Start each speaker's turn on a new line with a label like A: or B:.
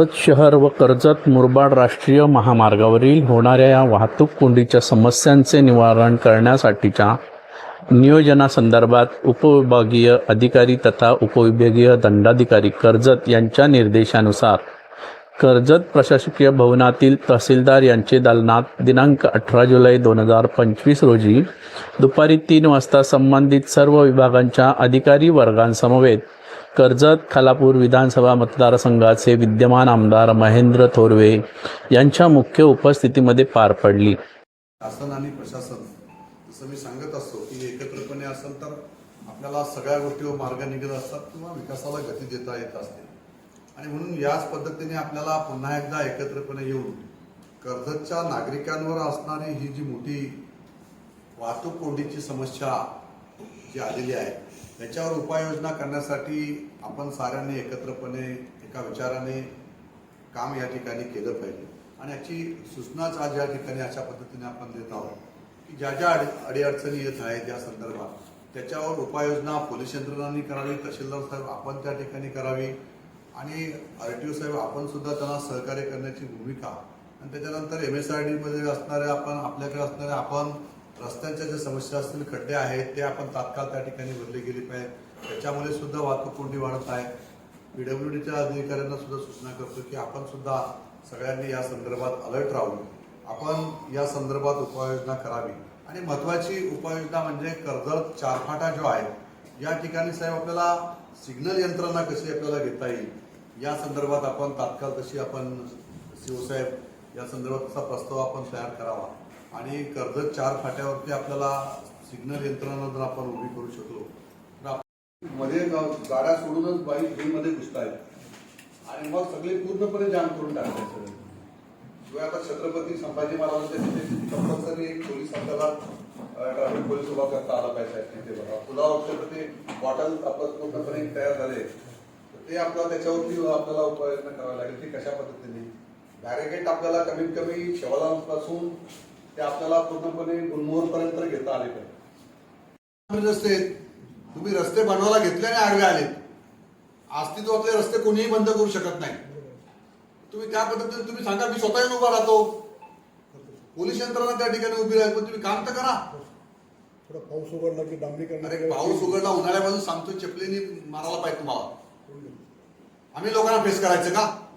A: कर्जत शहर व कर्जत मुरबाड राष्ट्रीय महामार्गावरील होणाऱ्या या वाहतूक कोंडीच्या समस्यांचे निवारण करण्यासाठीच्या नियोजनासंदर्भात उपविभागीय अधिकारी तथा उपविभागीय दंडाधिकारी कर्जत यांच्या निर्देशानुसार कर्जत प्रशासकीय भवनातील तहसीलदार यांचे दालनात दिनांक अठरा जुलै दोन हजार पंचवीस रोजी दुपारी तीन वाजता संबंधित सर्व विभागांच्या अधिकारी वर्गांसमवेत कर्जत खालापूर विधानसभा मतदारसंघाचे विद्यमान आमदार महेंद्र थोरवे यांच्या मुख्य उपस्थितीमध्ये पार पडली.
B: शासन आणि प्रशासन जसं मी सांगत असतो की एकत्रपणे असेल तर आपल्याला सगळ्या गोष्टीवर मार्ग निघत असतात किंवा विकासाला गती देता येत असते. आणि म्हणून याच पद्धतीने आपल्याला पुन्हा एकदा एकत्रपणे येऊन कर्जतच्या नागरिकांवर असणारी ही जी मोठी वाहतूक कोंडीची समस्या जी आलेली आहे. त्याच्यावर उपाययोजना करण्यासाठी आपण साऱ्यांनी एकत्रपणे एका विचाराने काम या ठिकाणी केलं पाहिजे. आणि याची सूचनाच आज या ठिकाणी अशा पद्धतीने आपण देत आहोत की ज्या ज्या अड अडीअडचणी येत आहेत या संदर्भात त्याच्यावर उपाययोजना पोलीस यंत्रणांनी करावी तहसीलदार साहेब आपण त्या ठिकाणी करावी आणि आर टी ओ साहेब आपण सुद्धा त्यांना सहकार्य करण्याची भूमिका. आणि त्याच्यानंतर एम एस आय डीमध्ये असणारे आपण आपल्याकडे असणारे आपण रस्त्यांच्या ज्या समस्या असतील खड्डे आहेत ते आपण तात्काळ त्या ठिकाणी भरले गेले पाहिजे त्याच्यामुळे सुद्धा वाहतूक कोंडी वाढत आहे. पीडब्ल्यू डीच्या अधिकाऱ्यांना सुद्धा सूचना करतो की आपण सुद्धा सगळ्यांनी या संदर्भात अलर्ट राहून आपण या संदर्भात उपाययोजना करावी. आणि महत्वाची उपाययोजना म्हणजे कर्जत चारफाटा जो आहे या ठिकाणी साहेब आपल्याला सिग्नल यंत्रणा कशी आपल्याला घेता येईल या संदर्भात आपण तात्काळ तशी आपण शिवसाहेब या संदर्भात प्रस्ताव आपण तयार करावा. आणि कर्जत चार फाट्यावरती आपल्याला सिग्नल यंत्रणा जर आपण उभी करू शकलो तर मध्ये गाड्या सोडूनच बाईकमध्ये घुसतायत. आणि मग सगळे पूर्णपणे जाम करून टाकले सगळे. किंवा आता छत्रपती संभाजी महाराजांच्या तिथे कंपल्सरी एक पोलीस आपल्याला ट्रॅफिक पोलीस उभा करता आला पाहिजे तिथे बघा. पुलावरच्या ते बॉटल आपलं पूर्णपणे तयार झाले. तर ते आपल्याला त्याच्यावरती आपल्याला उपाययोजना करावी लागेल. की कशा पद्धतीने? बॅरिकेड आपल्याला कमीत कमी शेवालांपासून ते आपल्याला पूर्णपणे गुलमोहरपर्यंत घेता आले पाहिजे. रस्ते. तुम्ही रस्ते बनवायला घेतले आणि आडवे आले. अस्तित्वातले रस्ते कोणीही बंद करू शकत नाही. तुम्ही त्या पद्धतीने तुम्ही सांगा मी स्वतः येऊन उभा राहतो. पोलीस यंत्रणा त्या ठिकाणी उभी राहील पण तुम्ही काम तर करा.
C: थोडा पाऊस उघडला की डांबरीकरण
B: अरे पाऊस उघडला उन्हाळ्यापासून सांगतो चपलीने मारायला पाहिजे तुम्हाला. आम्ही लोकांना फेस करायचं का?